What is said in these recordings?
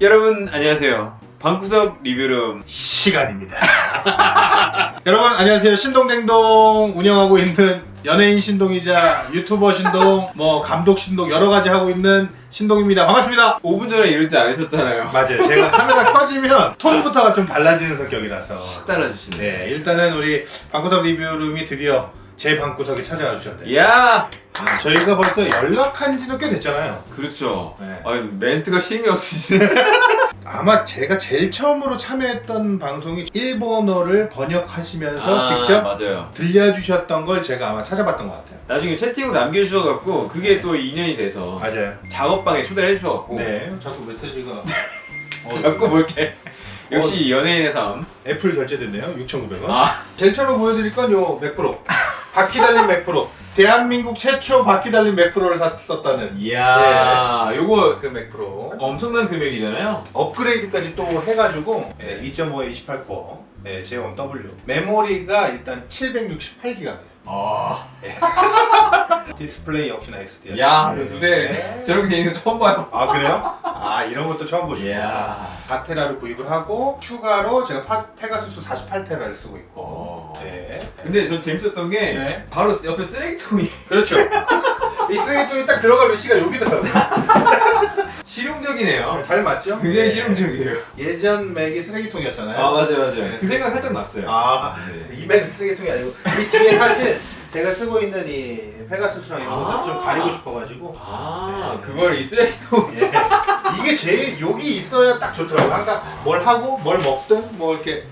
여러분 안녕하세요. 방구석 리뷰룸 시간입니다. 여러분 안녕하세요. 신동댕동 운영하고 있는 연예인 신동이자 유튜버 신동, 뭐 감독 신동 여러 가지 하고 있는 신동입니다. 반갑습니다. 5분 전에 이러지 않으셨잖아요. 맞아요. 제가 카메라 켜지면 톤부터가 좀 달라지는 성격이라서. 확 달라지시네. 네, 일단은 우리 방구석 리뷰룸이 드디어 제 방구석에 찾아와 주셨네요. 이야 아, 저희가 벌써 연락한 지는 꽤 됐잖아요. 그렇죠. 네. 아 멘트가 심이 없으시네. 아마 제가 제일 처음으로 참여했던 방송이 일본어를 번역하시면서 아, 직접 맞아요. 들려주셨던 걸 제가 아마 찾아봤던 것 같아요. 나중에 채팅으로 남겨주셔갖고 그게 또 인연이 돼서 맞아요. 작업방에 초대를 해주셔갖고 네, 자꾸 메시지가 어, 자꾸 뭐 이렇게 역시 연예인의 삶. 애플 결제됐네요. 6,900원. 아 제일 처음 보여드릴 건 요 맥프로. 바퀴 달린 맥 프로. 대한민국 최초 바퀴 달린 맥 프로를 샀었다는. 이야. 요거 그 맥 프로. 엄청난 금액이잖아요. 업그레이드까지 또 해가지고 예, 2.5에 28코어 예, 제온 W 메모리가 일단 768기가입니다. 아. 디스플레이 역시나 XDR 야, 이거 두 대. 저렇게 돼 있는 거 처음 봐요. 아 그래요? 아 이런 것도 처음 보시구나 이야. 4테라를 구입을 하고 추가로 제가 파, 페가수스 48테라를 쓰고 있고 어. 네. 근데 전 재밌었던 게 네. 바로 옆에 쓰레기통이 그렇죠 이 쓰레기통이 딱 들어갈 위치가 여기더라고요 실용적이네요. 잘 맞죠? 굉장히 네. 실용적이에요. 예전 맥이 쓰레기통이었잖아요 아 맞아요 맞아요. 네. 그 생각 살짝 났어요. 아, 네. 이 맥은 쓰레기통이 아니고 이 뒤에 사실 제가 쓰고 있는 이 페가수스랑 이런 것들 아. 좀 가리고 싶어가지고 아 네. 그걸 이 쓰레기통. 예. 이게 제일 여기 있어야 딱 좋더라고요. 항상 뭘 하고 뭘 먹든 뭐 이렇게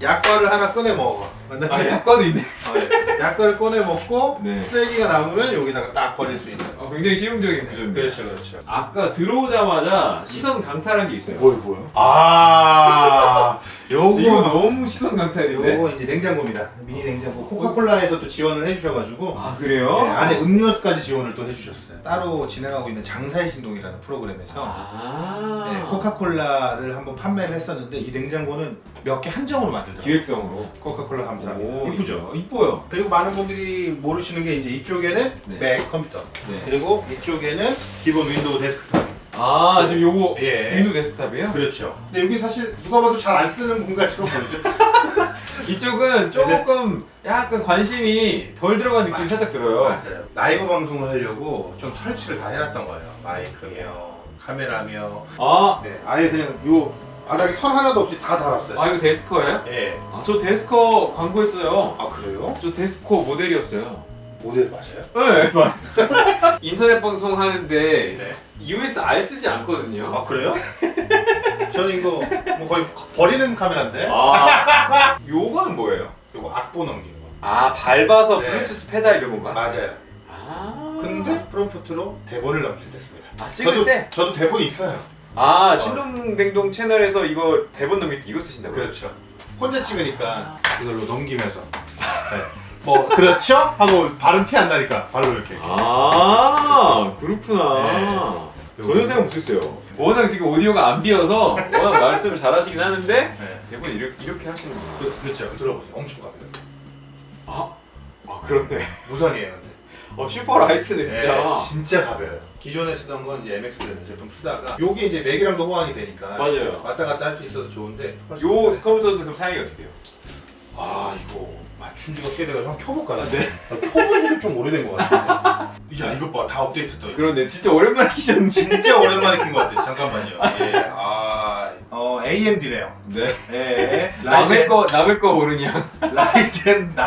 약과를 하나 꺼내 먹어. 아 근데 약과도 있네. 어, 예. 약과를 꺼내 먹고 네. 쓰레기가 남으면 여기다가 딱 버릴 수 있는. 어, 굉장히 실용적인 구조입니다. 그렇죠, 그렇죠. 아까 들어오자마자 시선 강탈한 게 있어요. 뭐요, 뭐요? 아, 이거 요거 너무 시선 강탈인데. 요거 이제 냉장고입니다. 미니 냉장고. 코카콜라에서 또 지원을 해주셔가지고 아 그래요? 네, 안에 음료수까지 지원을 또 해주셨어요. 따로 진행하고 있는 장사의 신동이라는 프로그램에서 아 네, 코카콜라를 한번 판매를 했었는데 이 냉장고는 몇 개 한정으로 만들더라고요. 기획성으로. 코카콜라 감사합니다. 오, 이쁘죠? 이뻐요. 그리고 많은 분들이 모르시는 게 이제 이쪽에는 네. 맥 컴퓨터 네. 그리고 이쪽에는 기본 윈도우 데스크탑 아 지금 요거 예. 윈도우 데스크탑이에요? 그렇죠 근데 여기 사실 누가 봐도 잘 안 쓰는 공간처럼 보이죠? 이쪽은 조금 약간 관심이 덜 들어간 느낌이 살짝 들어요. 맞아요 라이브 방송을 하려고 좀 설치를 다 해놨던 거예요 마이크며 카메라며 아, 네, 아예 그냥 요 바닥에 선 하나도 없이 다 달았어요 아 이거 데스커예요? 예. 아, 저 데스커 광고했어요. 아 그래요? 저 데스커 모델이었어요. 모델 맞아요? 네, 맞아요. 인터넷 방송 하는데 네. USR 쓰지 않거든요. 아 그래요? 저는 이거 뭐 거의 버리는 카메라인데 아, 요거는 뭐예요? 요거 악보 넘기는 거 아, 밟아서 네. 블루투스 페달 이런 건가? 맞아요 아, 근데 프롬프트로 대본을 넘길 때 씁니다. 아, 찍을 저도, 때? 저도 대본이 있어요. 아, 신동댕동 채널에서 이거 대본 넘길 때 이거 쓰신다고요? 그렇죠. 혼자 찍으니까 이걸로 넘기면서. 네. 뭐 그렇죠? 하고 발은 티 안 나니까 발로 이렇게. 아 그렇구나. 네. 전혀 생각 못했어요. 워낙 지금 오디오가 안 비어서 워낙 말씀을 잘하시긴 하는데 네. 대본 이렇게, 이렇게 하시는구나. 그, 그렇죠. 들어보세요. 엄청 가벼워요. 아, 아 그렇네. 무선이에요, 근데. 어 슈퍼 라이트네 진짜. 네, 진짜 가벼워요. 기존에 쓰던 건 이제 MX 제품 쓰다가 요게 이제 맥이랑도 호환이 되니까 맞아요. 왔다 갔다 할 수 있어서 좋은데 훨씬 요. 컴퓨터는 그럼 사양이 어떻게 돼요? 아 이거 맞춘 지가 꽤 돼가지고 한번 켜볼까요? 아, 네. 켜본 지는 좀 오래된 것 같아요. 야 이것 봐 다 업데이트 떠. 그러네 진짜 오랜만에 키셨네. 진짜 오랜만에 킨 것 같아요. 잠깐만요. 예. 아, 어, AMD네요. 네. 예. 남의 라이젠, 거 남의 거 모르냐? 라이젠 9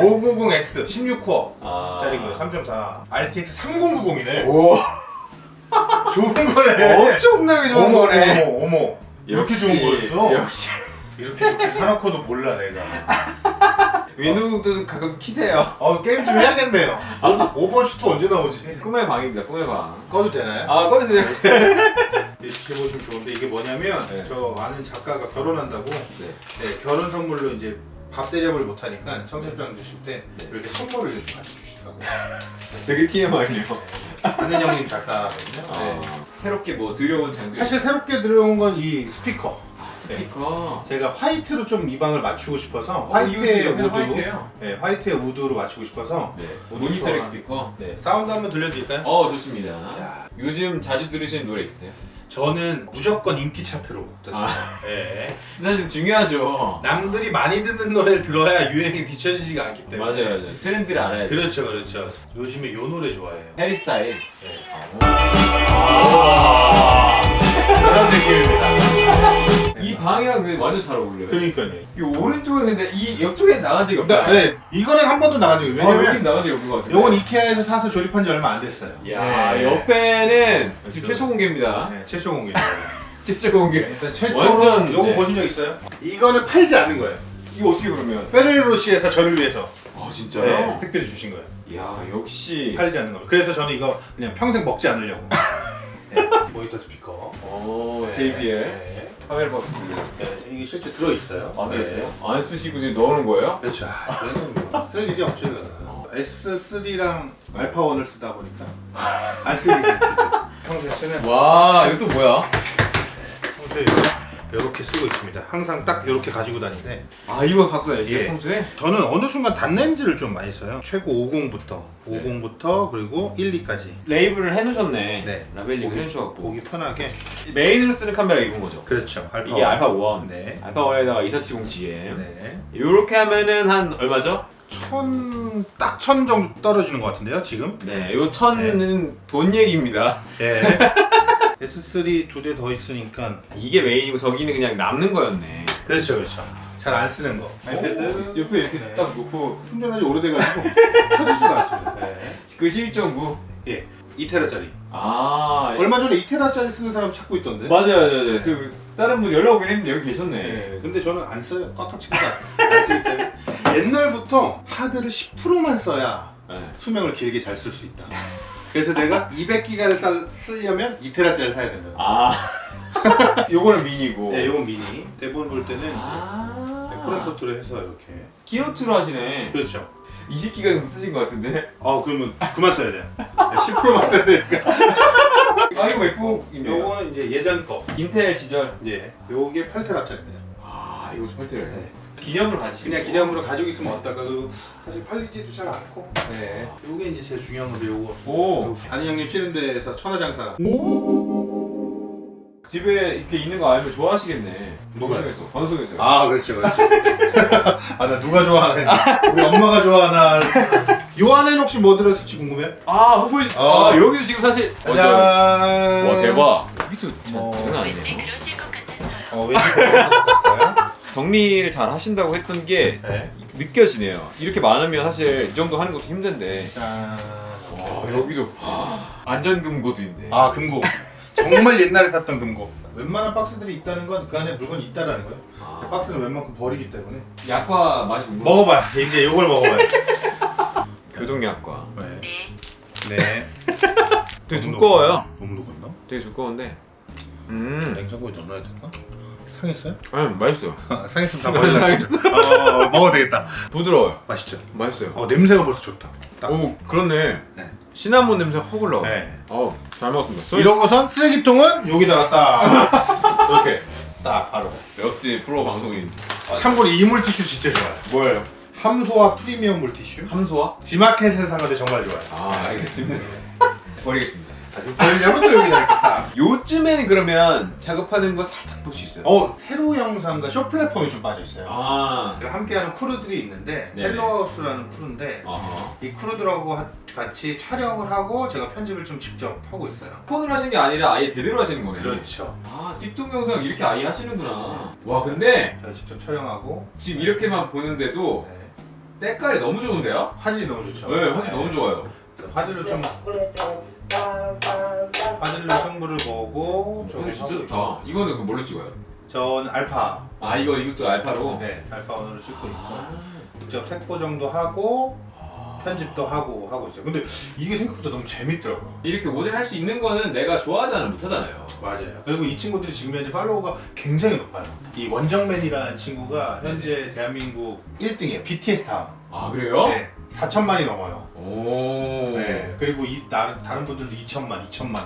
590X 16코어 아. 짜리고요. 3.4. RTX 3090이네. 오 좋은 거네. 엄청나게 좋은 어머, 거네. 어머, 어머. 이렇게 좋은 거였어? 역시 이렇게 좋게 사놓고도 몰라 내가. 윈도우도 가끔 키세요. 어 게임 좀 해야겠네요. 오- 오버워치 2 언제 나오지? 꿈의 방입니다. 꿈의 방. 꺼도 되나요? 아 꺼주세요. 이렇게 보시면 좋은데 이게 뭐냐면 네. 저 아는 작가가 결혼한다고 네. 네, 결혼 선물로 이제 밥 대접을 못 하니까 청첩장 주실 때 네. 이렇게 선물을 요즘 같이 주시더라고요. 되게 TMI네요. 아는 형님 작가거든요. 네. 아, 새롭게 뭐 들여온 장비. 사실 새롭게 들어온 건 이 스피커. 아, 스피커. 제가 화이트로 좀 이 방을 맞추고 싶어서 어, 화이트의 우드. 화이트예요. 네, 화이트의 우드로 맞추고 싶어서 네. 모니터링 스피커. 네, 사운드 한번 들려드릴까요? 어 좋습니다. 야. 요즘 자주 들으시는 노래 있으세요? 저는 무조건 인기 차트로 떴어요. 아. 예. 사실 중요하죠. 남들이 많이 듣는 노래를 들어야 유행이 뒤처지지가 않기 때문에. 맞아요, 맞아요. 트렌드를 알아야 돼. 그렇죠, 그렇죠. 요즘에 요 노래 좋아해요. 해리 스타일. 네. 그런 방이랑 근데 완전 잘 어울려요. 그러니까요. 이 오른쪽에 근데 이 옆쪽에 나간 적이 네, 없다. 네, 이거는 한 번도 나간 적이 아, 여기 왜냐면 나간 적이 없는 것 같은데. 요건 이케아에서 사서 조립한 지 얼마 안 됐어요. 야 네. 옆에는 지금 그렇죠. 최초 공개입니다. 네, 최초 공개. 최초 공개. 일단 최초로 완전, 요거 네. 보신 적 있어요? 이거는 팔지 않는 거예요. 이거 어떻게 그러면? 페레로시에서 저를 위해서 아 네, 진짜요? 특별히 주신 거예요. 야 역시. 팔지 않는 걸로. 그래서 저는 이거 그냥 평생 먹지 않으려고. 네, 모니터 스피커. 오 네, JBL 네. 카멜 박스. 네, 이게 실제 들어 있어요. 아 그랬어요? 안 쓰시고 지금 넣어놓은 거예요? 그렇죠. 아, 저희는 뭐쓸 일이 없죠 이거는. S3랑 알파1을 쓰다 보니까 안 쓰는 게 있지. 평소에 쓰는 와 이거 또 뭐야? 평소에 이 렇게 쓰고 있습니다. 항상 딱 이렇게 가지고 다니는데 아 이거 갖고 다니세요 예. 평소에? 저는 어느 순간 단렌즈를 좀 많이 써요. 최고 50부터 네. 50부터 그리고 1, 2까지 레이블을 해놓으셨네. 네. 라벨링 보기- 해놓으셔갖고 보기 편하게 메인으로 쓰는 카메라 이건 거죠? 그렇죠. 알파 이게 알파 1. 네. 알파 1에다가 2470GM. 네. 이렇게 하면은 한 얼마죠? 천, 딱 천 정도 떨어지는 것 같은데요, 지금? 네, 이거 천은 돈 얘기입니다. 예. S3 두 대 더 있으니까. 이게 메인이고 저기는 그냥 남는 거였네. 그렇죠, 그렇죠. 잘 안 쓰는 거. 아이패드. 오, 옆에 이렇게 네. 딱 놓고 충전한 지 오래돼가지고 켜지지도 않습니다. 네. 그 11.9. 예. 2테라짜리. 아, 얼마 전에 2테라짜리 쓰는 사람 찾고 있던데. 맞아요, 맞아요. 맞아요. 그 다른 분 연락 오긴 했는데 여기 계셨네. 네. 근데 저는 안 써요. 꽉꽉 치고 안 쓰기 때문에. 옛날부터 하드를 10%만 써야 네. 수명을 길게 잘 쓸 수 있다. 그래서 내가 200기가를 쓰려면 2테라짜리 사야 된다. 아, 요거는 미니고. 네, 요건 미니. 대본 볼 때는 이제 아, 프랭코트를 해서 이렇게. 키노트로 하시네. 그렇죠. 20기가 정도 쓰신 것 같은데. 아 그러면 그만 써야 돼요. 10%만 써야 되니까. 아, 이거 웹북이네요. 요거는 이제 예전 거. 인텔 시절. 예. 요게 8테라짜리입니다. 아, 이거 좀 팔티를 해. 네. 기념으로 가지시고. 그냥 기념으로 가지고 있으면 어떨까? 그 사실 팔리지도 잘 않고. 네. 요게 이제 제일 중요한 건데 요거. 오, 아니 형님 쉬는 데에서 천하장사가. 집에 이렇게 있는 거 알면 좋아하시겠네. 뭐가요? 방송에서. 방송에서. 아 그렇죠 그렇죠. 아 나 누가 좋아하는? 우리 엄마가 좋아하나? 요 안에는 혹시 뭐 들었을지 궁금해? 아, 후보이. 어. 아, 여기도 지금 사실. 짜잔. 와, 대박. 여기도 뭐. 장난 왠지 아니네. 그러실 것 같았어요. 어 왠지 그럴 것 같았어요? 정리를 잘 하신다고 했던 게 네. 느껴지네요. 이렇게 많으면 사실 이 정도 하는 것도 힘든데. 짠. 와, 여기도 안전금고도 있네. 아 금고. 정말 옛날에 샀던 금고. 웬만한 박스들이 있다는 건 그 안에 물건이 있다라는 거예요. 아. 박스는 웬만큼 버리기 때문에. 약과 맛이 궁금. 먹어봐요. 이제 요걸 먹어봐요. 교동약과. 네. 네. 네. 되게 두꺼워요. 너무 녹았나? 되게 두꺼운데. 음. 냉장고에 넣어놔야 되나? 상했어요? 음, 맛있어요. 상했으면 다 버리려고. 상했어. 어, 먹어도 되겠다. 부드러워요. 맛있죠? 맛있어요. 어 냄새가 벌써 좋다. 딱. 오, 그렇네. 네. 시나몬 냄새 확 올라와. 네. 어우, 잘 먹었습니다. 저희 이러고선 쓰레기통은 여기다가 딱 이렇게 딱 바로. 역시 프로 방송인. 참고로 이 물티슈 진짜 좋아요. 뭐예요? 함소와 프리미엄 물티슈. 함소와? 지마켓에서 산 건데 정말 좋아요. 아, 알겠습니다. 버리겠습니다. 버리려면 또 여기다 이렇게 싹. 요즘에는 그러면 작업하는 거 살짝 볼 수 있어요. 어 테로 영상과 쇼 플랫폼이 좀 빠져 있어요. 아. 함께하는 크루들이 있는데 네네. 헬로하우스라는 크루인데 어허. 이 크루들하고 하- 같이 촬영을 하고 제가 편집을 좀 직접 하고 있어요. 폰으로 하시는 게 아니라 아예 제대로 하시는 거네. 그렇죠. 아, 틱톡 영상 이렇게 아예 하시는구나. 와, 근데 제가 직접 촬영하고 지금 이렇게만 보는데도 네. 때깔이 너무 좋은데요? 화질이 너무 좋죠. 네, 화질 너무 좋아요. 화질로 좀 화질로 승부를 보고 좀 화질 진짜 좋다. 이거는 그 뭘로 찍어요? 전 알파 아, 이거 이것도 알파로. 네 알파 원으로 찍고 있고 아. 직접 색보 정도 하고 아. 편집도 하고 하고 있어요. 근데 이게 생각보다 너무 재밌더라고요. 이렇게 모델 할 수 있는 거는 내가 좋아하지 않으면 못 하잖아요. 맞아요. 그리고 이 친구들이 지금 현재 팔로워가 굉장히 높아요. 이 원정맨이라는 친구가 현재 대한민국 1등이에요. BTS 다음. 아, 그래요? 네, 4천만이 넘어요. 오. 네. 그리고 이 나, 다른 분들도 2천만, 2천만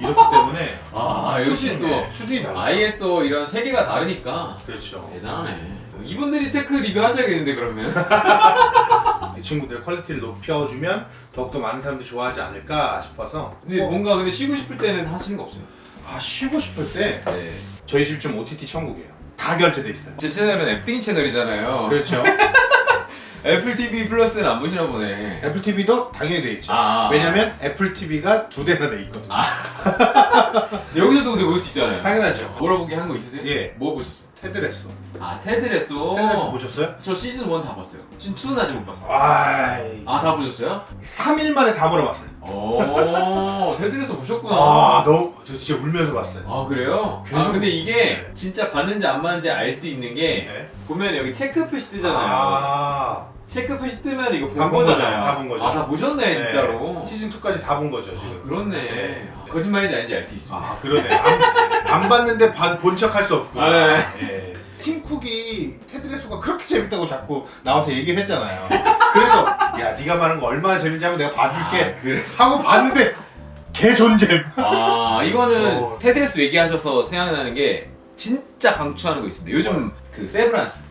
이렇기 때문에 아, 역시 수준이, 또 네, 수준이 달라요. 아예 또 이런 세계가 다르니까 그렇죠. 대단하네. 이분들이 테크 리뷰 하셔야겠는데 그러면. 이 친구들의 퀄리티를 높여주면 더욱더 많은 사람들이 좋아하지 않을까 싶어서 근데 뭐, 뭔가 근데 쉬고 싶을 때는 하시는 거 없어요? 아 쉬고 싶을 때 네. 저희 집 좀 OTT 천국이에요. 다 결제돼 있어요. 제 채널은 앱등이 채널이잖아요. 그렇죠. 애플 TV 플러스는 안 보시나 보네. 애플 TV도 당연히 돼 있죠. 아. 왜냐면 애플 TV가 두 대나 돼 있거든요. 여기서도 근데 볼 수 있잖아요. 당연하죠. 몰아보기 한 거 있으세요? 예. 뭐 보셨어? 테드레스. 아 테드레소. 테드레스 보셨어요? 저 시즌 1 다 봤어요. 시즌 2는 아직 못 봤어요. 아이. 아 다 보셨어요? 3일 만에 다 물어봤어요. 오 테드레소 보셨구나. 아, 너무 저 진짜 울면서 봤어요. 아 그래요? 계속- 아 근데 이게 진짜 봤는지 안 봤는지 알 수 있는 게 네. 보면 여기 체크 표시 뜨잖아요. 아. 체크 표시 뜨면 이거 본 다본 거죠. 거잖아요. 다본 거죠. 아다 보셨네 진짜로. 시즌 2까지 다 본 거죠, 지금. 아, 그렇네. 네. 거짓말인지 아닌지 알 수 있습니다. 아, 그러네. 안, 안 봤는데 본척할 수 없고. 네. 예. 팀쿡이 테드레스가 그렇게 재밌다고 자꾸 나와서 얘기를 했잖아요. 그래서 야 네가 말하는 거 얼마나 재밌는지 한번 내가 봐줄게 아, 그래서 하고 봤는데 개 존잼. 아 이거는 어. 테드레스 얘기하셔서 생각나는 게 진짜 강추하는 거 있습니다. 요즘 그 세브란스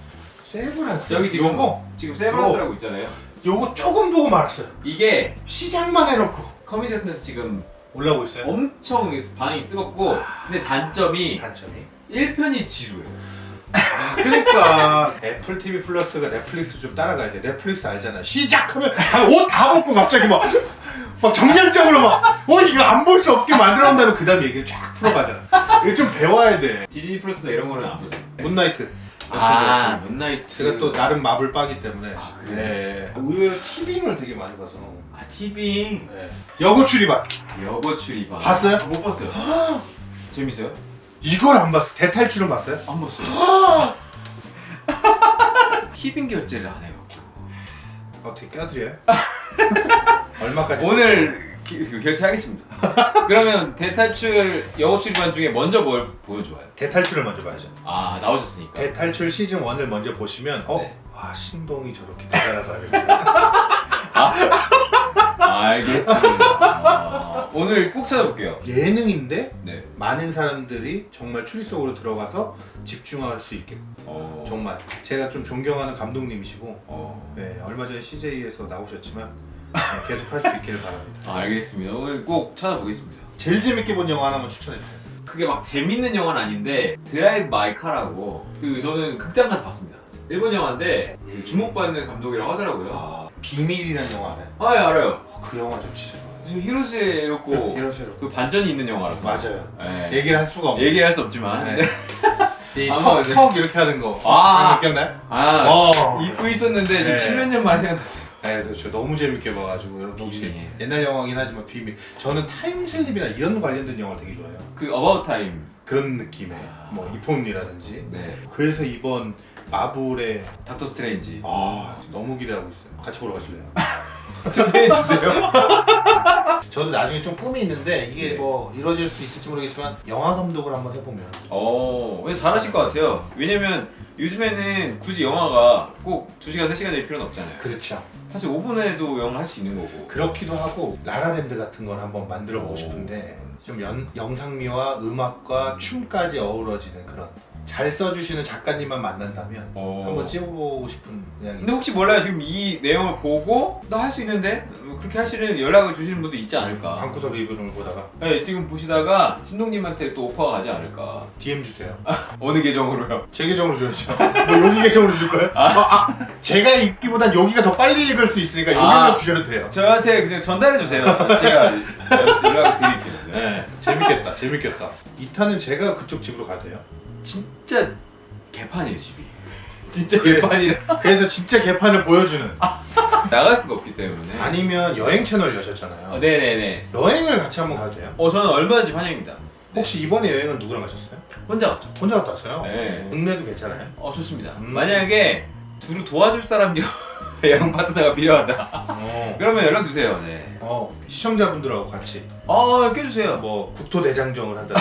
세브란스. 저기 지금 요거 지금 세브란스라고 있잖아요. 요거 조금 보고 말았어요. 이게 시작만 해놓고 커뮤니티 같은 데서 지금 올라오고 있어요. 엄청 반응이 뜨겁고 근데 단점이 단점이. 1편이 지루해요. 그러니까 애플 TV 플러스가 넷플릭스 좀 따라가야 돼. 넷플릭스 알잖아. 시작하면 옷다 벗고 갑자기 막, 막 정량적으로 막, 어 이거 안 볼 수 없게 만들어 놓는다면 그 다음에 얘기를 쫙 풀어가잖아. 이거 좀 배워야 돼. 디즈니 플러스나 이런 거는 안 보세요. 문나이트. 아 문나이트. 제가 또 나름 마블 빠기 때문에. 아, 그래요? 네. 의외로 티빙을 되게 많이 봐서. 아 TV 네. 여고 출입반. 여고 출입반 봤어요? 못 봤어요. 재밌어요? 이걸 안 봤어. 대탈출은 봤어요? 안 봤어요. 티빙 결제를 안 해요. 어떻게 껴드려요? 얼마까지? 오늘 기- 그 결제하겠습니다. 그러면 대탈출 여고 출입반 중에 먼저 뭘 보여 좋아요? 대탈출을 먼저 봐야죠. 아 나오셨으니까. 대탈출 시즌 1을 먼저 보시면 어? 네. 아 신동이 저렇게 대단하다. 알겠습니다. 아, 오늘 꼭 찾아볼게요. 예능인데 네. 많은 사람들이 정말 추리 속으로 들어가서 집중할 수 있게 어, 정말 제가 좀 존경하는 감독님이시고 어, 네, 얼마 전에 CJ에서 나오셨지만 네, 계속 할 수 있기를 바랍니다. 아, 알겠습니다. 오늘 꼭 찾아보겠습니다. 제일 재밌게 본 영화 하나만 추천해 주세요. 그게 막 재밌는 영화는 아닌데 드라이브 마이 카라고 그 저는 극장 가서 봤습니다. 일본 영화인데 그 주목받는 감독이라고 하더라고요. 아, 비밀이라는 영화 알아요? 아, 예, 알아요. 어, 그 영화 좀 진짜 좋아요. 저 히로시에 이렇고 이러시로 그 반전이 있는 영화라서 맞아요. 예. 얘기를 할 수가 없네. 얘기할 수 없지만 네. 이 아마 턱, 이제- 턱 이렇게 하는 거. 아. 장면 기억나요? 아 어. 잊고 있었는데 지금 네. 십몇 년 만에 생각났어요. 네, 그렇죠. 너무 재밌게 봐가지고 여러분 혹시 비밀이에요. 옛날 영화긴 하지만 비밀. 저는 타임슬립이나 이런 관련된 영화를 되게 좋아해요. 그 어바웃 타임. 그런 느낌의 아. 뭐 이폰이라든지. 네. 그래서 이번 마블의 닥터 스트레인지. 아 너무 기대하고 있어요. 같이 보러 가실래요? 초대해 주세요. 저도 나중에 좀 꿈이 있는데 이게 네. 뭐 이루어질 수 있을지 모르겠지만 영화 감독을 한번 해보면 어, 왠지 잘하실 것 같아요. 왜냐면 요즘에는 굳이 영화가 꼭 2시간, 3시간 될 필요는 없잖아요. 그렇죠. 사실 5분에도 영화를 할 수 있는 거고. 그렇기도 하고 라라랜드 같은 걸 한번 만들어 보고 오. 싶은데 좀 연, 영상미와 음악과 춤까지 어우러지는 그런 잘 써주시는 작가님만 만난다면 어. 한번 찍어보고 싶은 그냥 근데 혹시 몰라요. 지금 이 내용을 보고 나 할 수 있는데 뭐 그렇게 하시는 연락을 주시는 분도 있지 않을까. 방구석 리뷰를 보다가 네, 지금 보시다가 신동님한테 또 오퍼가 가지 않을까. DM 주세요. 어느 계정으로요? 제 계정으로 줘야죠. 뭐 여기 계정으로 줄 거예요? 아, 아, 제가 읽기보단 여기가 더 빨리 읽을 수 있으니까 여기만 아. 주셔도 돼요. 저한테 그냥 전달해 주세요. 제가 연락을 드릴게요. 네. 네, 재밌겠다, 재밌겠다. 2탄은 제가 그쪽 집으로 가도 돼요? 진짜 개판이에요 집이. 진짜 그래. 개판이라 그래서 진짜 개판을 보여주는 나갈 수가 없기 때문에. 아니면 여행 채널 여셨잖아요. 어, 네네네. 여행을 같이 한번 가도 돼요? 어 저는 얼마든지 환영입니다. 혹시 이번에 여행은 누구랑 가셨어요? 혼자 갔죠. 혼자 갔다 왔어요? 네. 국내도 괜찮아요? 어 좋습니다. 음. 만약에 두루 도와줄 사람 여행 파트너가 필요하다. 어. 그러면 연락 주세요. 네. 어, 시청자분들하고 같이 어 껴주세요. 뭐 국토대장정을 한다.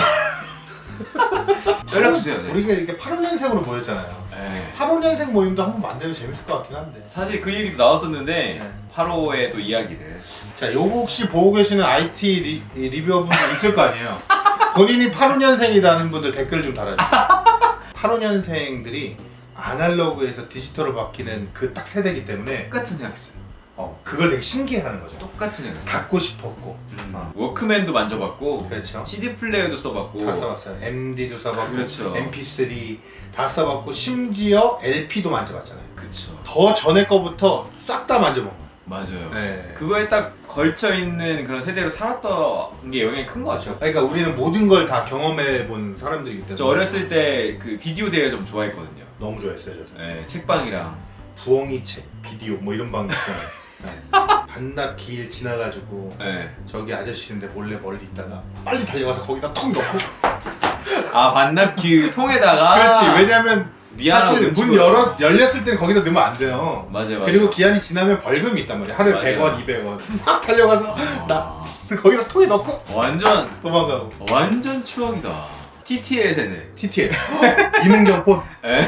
연락 주세요. 네. 우리가 이렇게 85년생으로 모였잖아요. 네. 85년생 모임도 한번 만들면 재밌을 것 같긴 한데. 사실 그 얘기도 나왔었는데 네. 8호의 또 이야기를. 자, 요거 혹시 보고 계시는 IT 리, 이 리뷰어 분들 있을 거 아니에요? 본인이 85년생이라는 분들 댓글 좀 달아주세요. 85년생들이 아날로그에서 디지털로 바뀌는 그 딱 세대이기 때문에 똑같은 생각했어요. 어 그걸 되게 신기해하는 거죠. 똑같은 애가 있어. 갖고 싶었고. 음. 어. 워크맨도 만져봤고 그렇죠. CD 플레이어도 써봤고 다 써봤어요. MD도 써봤고, 그렇죠. MP3 다 써봤고, 심지어 LP도 만져봤잖아요. 그쵸 더 전에 거부터 싹 다 만져본 거예요. 맞아요. 네. 그거에 딱 걸쳐 있는 그런 세대로 살았던 게 영향이 큰 것 같아요. 그러니까 우리는 모든 걸 다 경험해 본 사람들이기 때문에 저 어렸을 때 그 비디오 대회 좀 좋아했거든요. 너무 좋아했어요. 저도. 네, 책방이랑 부엉이 책, 비디오 뭐 이런 방 있잖아요. 네. 반납 길 지나가지고 네. 저기 아저씨인데 몰래 멀리 있다가 빨리 달려가서 거기다 턱 넣고 아 반납기 통에다가 그렇지 왜냐면 미안하고 사실 문 눈치가- 열어 열렸을 땐 거기다 넣으면 안 돼요 맞아요 맞아요. 그리고 기한이 지나면 벌금이 있단 말이야 하루에 맞아요. 100원 200원 막 달려가서 나 아, 거기다 통에 넣고 완전 도망가고 완전 추억이다. TTL 세대. TTL 이문경 폰 에?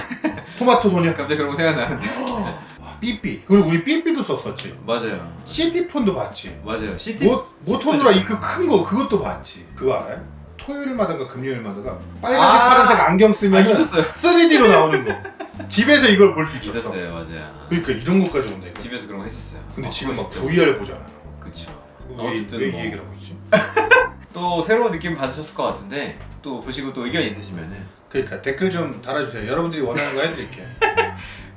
토마토 소녀 갑자기 그런 거 생각나는데. 삐삐 그리고 우리 삐삐도 썼었지 맞아요. CD 폰도 봤지 맞아요. CT. 모, 모토로라 이그 큰거 그것도 봤지 그거 알아요? 토요일마다가 금요일마다가 빨간색 아. 파란색 안경 아, 쓰면 있었어요. 3D로 나오는 거 집에서 이걸 볼 수 있었어 있었어요, 맞아요. 그러니까 이런 것까지 온다 이거 집에서 그런 거 했었어요. 근데 어, 지금 막 진짜. VR 보잖아요 그쵸. 왜, 어쨌든 왜 뭐. 이 얘기를 하고 있지? 또 새로운 느낌 받으셨을 것 같은데 또 보시고 또 의견 있으시면은 그러니까 댓글 좀 달아주세요 여러분들이 원하는 거 해드릴게요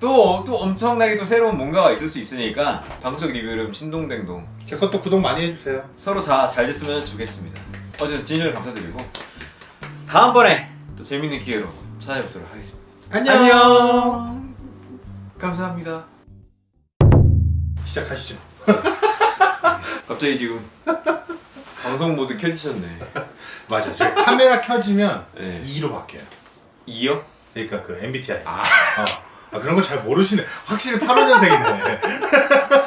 또, 또 엄청나게 또 새로운 뭔가가 있을 수 있으니까 방송 리뷰 이름 신동댕동 제 것도 구독 많이 해주세요 서로 다 잘 됐으면 좋겠습니다. 어쨌든 진열 감사드리고 다음번에 또 재밌는 기회로 찾아뵙도록 하겠습니다. 안녕, 감사합니다. 시작하시죠 갑자기 지금 방송 모드 켜지셨네. 맞아 제가 카메라 켜지면 네. 2로 바뀌어요 2요? 그러니까 그 MBTI 아. 어. 아, 그런 거 잘 모르시네. 확실히 85년생이네